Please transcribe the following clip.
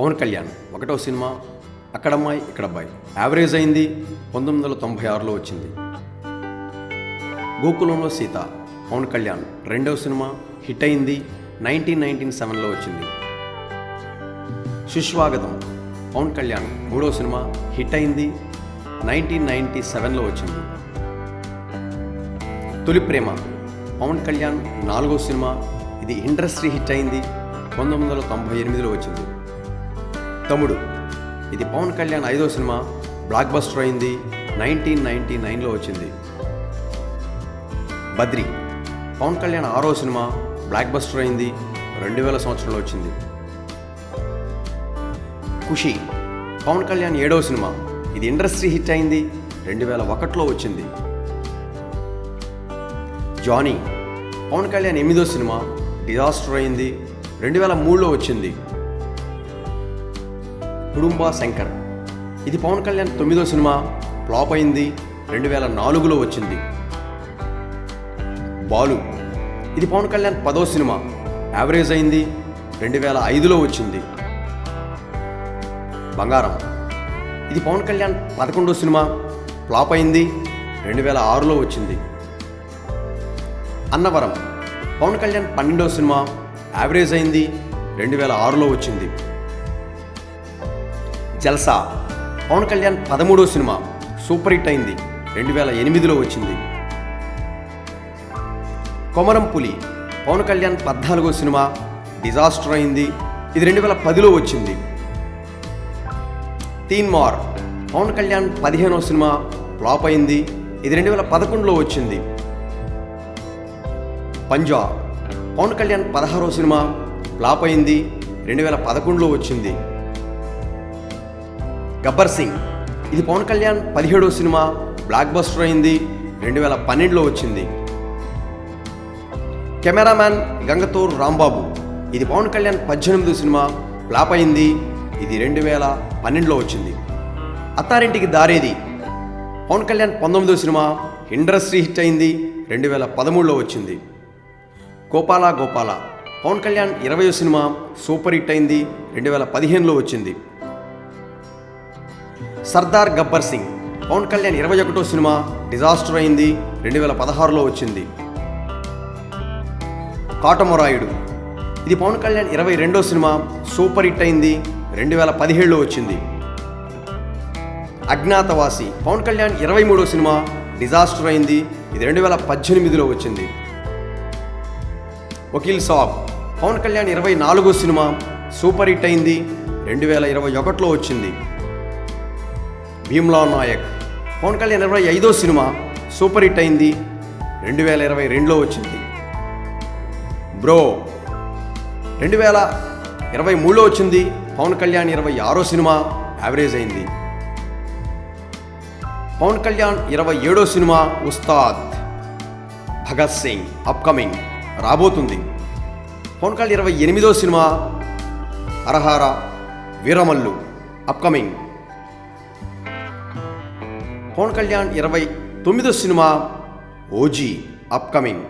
పవన్ కళ్యాణ్ ఒకటో cinema అక్కడమ్మాయి ఇక్కడబ్బాయి. Average అయింది పంతొమ్మిది వందల తొంభై ఆరులో వచ్చింది. గోకులంలో సీత పవన్ కళ్యాణ్. రెండవ సినిమా హిట్ అయింది నైన్టీన్ నైన్టీన్ సెవెన్లో వచ్చింది. సుస్వాగతం పవన్ కళ్యాణ్. మూడో సినిమా హిట్ అయింది నైన్టీన్ నైన్టీ సెవెన్లో వచ్చింది. తొలి ప్రేమ పవన్ కళ్యాణ్. నాలుగో సినిమా ఇది ఇండస్ట్రీ హిట్ అయింది పంతొమ్మిది వందల తొంభై ఎనిమిదిలో వచ్చింది. తమ్ముడు. ఇది పవన్ కళ్యాణ్ ఐదో సినిమా. బ్లాక్ బస్టర్ అయింది. నైన్టీన్ నైన్టీ నైన్లో వచ్చింది. బద్రి. పవన్ కళ్యాణ్ ఆరో సినిమా. బ్లాక్ బస్టర్ అయింది. రెండు వేల సంవత్సరంలో వచ్చింది. ఖుషి. పవన్ కళ్యాణ్ ఏడవ సినిమా. ఇది ఇండస్ట్రీ హిట్ అయింది. రెండు వేల ఒకటిలో వచ్చింది. జానీ. పవన్ కళ్యాణ్ ఎనిమిదో సినిమా. డిజాస్టర్ అయింది. రెండు వేల మూడులో వచ్చింది. కుడుంబా శంకర్. ఇది పవన్ కళ్యాణ్ తొమ్మిదో సినిమా ఫ్లాప్ అయింది రెండు వేల నాలుగులో వచ్చింది. బాలు. ఇది పవన్ కళ్యాణ్ పదో సినిమా యావరేజ్ అయింది రెండు వేల ఐదులో వచ్చింది. బంగారం. ఇది పవన్ కళ్యాణ్ పదకొండో సినిమా ఫ్లాప్ అయింది రెండు వేల ఆరులో వచ్చింది. అన్నవరం. పవన్ కళ్యాణ్ పన్నెండో సినిమా యావరేజ్ అయింది రెండు వేల ఆరులో వచ్చింది. జల్సా. పవన్ కళ్యాణ్ పదమూడో సినిమా. సూపర్ హిట్ అయింది. రెండు వేల ఎనిమిదిలో వచ్చింది. కొమరం పులి. పవన్ కళ్యాణ్ పద్నాలుగో సినిమా. డిజాస్టర్ అయింది. ఇది రెండు వేల పదిలో వచ్చింది. తీన్ మార్. పవన్ కళ్యాణ్ పదిహేనో సినిమా. ఫ్లాప్ అయింది. ఇది రెండు వేల పదకొండులో వచ్చింది. పంజా. పవన్ కళ్యాణ్ పదహారో సినిమా. ఫ్లాప్ అయింది. రెండు వేల పదకొండులో వచ్చింది. గబ్బర్ సింగ్. ఇది పవన్ కళ్యాణ్ పదిహేడో సినిమా బ్లాక్ బస్టర్ అయింది రెండు వేల పన్నెండులో వచ్చింది. కెమెరామ్యాన్ గంగతూర్ రాంబాబు. ఇది పవన్ కళ్యాణ్ పద్దెనిమిదో సినిమా ఫ్లాప్ అయింది ఇది రెండు వేల పన్నెండులో వచ్చింది. అత్తారింటికి దారేది. పవన్ కళ్యాణ్ పంతొమ్మిదో సినిమా ఇండస్ట్రీ హిట్ అయింది రెండు వేల పదమూడులో వచ్చింది. గోపాల గోపాల. పవన్ కళ్యాణ్ ఇరవయో సినిమా సూపర్ హిట్ అయింది రెండు వేల పదిహేనులో వచ్చింది. సర్దార్ గబ్బర్ సింగ్. పవన్ కళ్యాణ్ ఇరవై ఒకటో సినిమా డిజాస్టర్ అయింది రెండు వేల పదహారులో వచ్చింది. కాటమరాయుడు. ఇది పవన్ కళ్యాణ్ ఇరవై రెండో సినిమా సూపర్ హిట్ అయింది రెండు వేల పదిహేడులో వచ్చింది. అజ్ఞాతవాసి. పవన్ కళ్యాణ్ ఇరవై మూడో సినిమా డిజాస్టర్ అయింది ఇది రెండు వేల పద్దెనిమిదిలో వచ్చింది. వకీల్ సాబ్. పవన్ కళ్యాణ్ ఇరవై నాలుగో సినిమా సూపర్ హిట్ అయింది రెండు వేల ఇరవై ఒకటిలో వచ్చింది. భీమ్లా నాయక్. పవన్ కళ్యాణ్ ఇరవై ఐదో సినిమా సూపర్ హిట్ అయింది. రెండు వేల ఇరవై రెండులో వచ్చింది. బ్రో రెండు వేల ఇరవై మూడులో వచ్చింది. పవన్ కళ్యాణ్ ఇరవై ఆరో సినిమా యావరేజ్ అయింది. పవన్ కళ్యాణ్ ఇరవై ఏడో సినిమా ఉస్తాద్. భగత్ సింగ్ అప్కమింగ్ రాబోతుంది. పవన్ కళ్యాణ్ ఇరవై ఎనిమిదో సినిమా అరహార వీరమల్లు అప్కమింగ్ పవన్ కళ్యాణ్ ఇరవై తొమ్మిదో సినిమా ఓజీ అప్కమింగ్.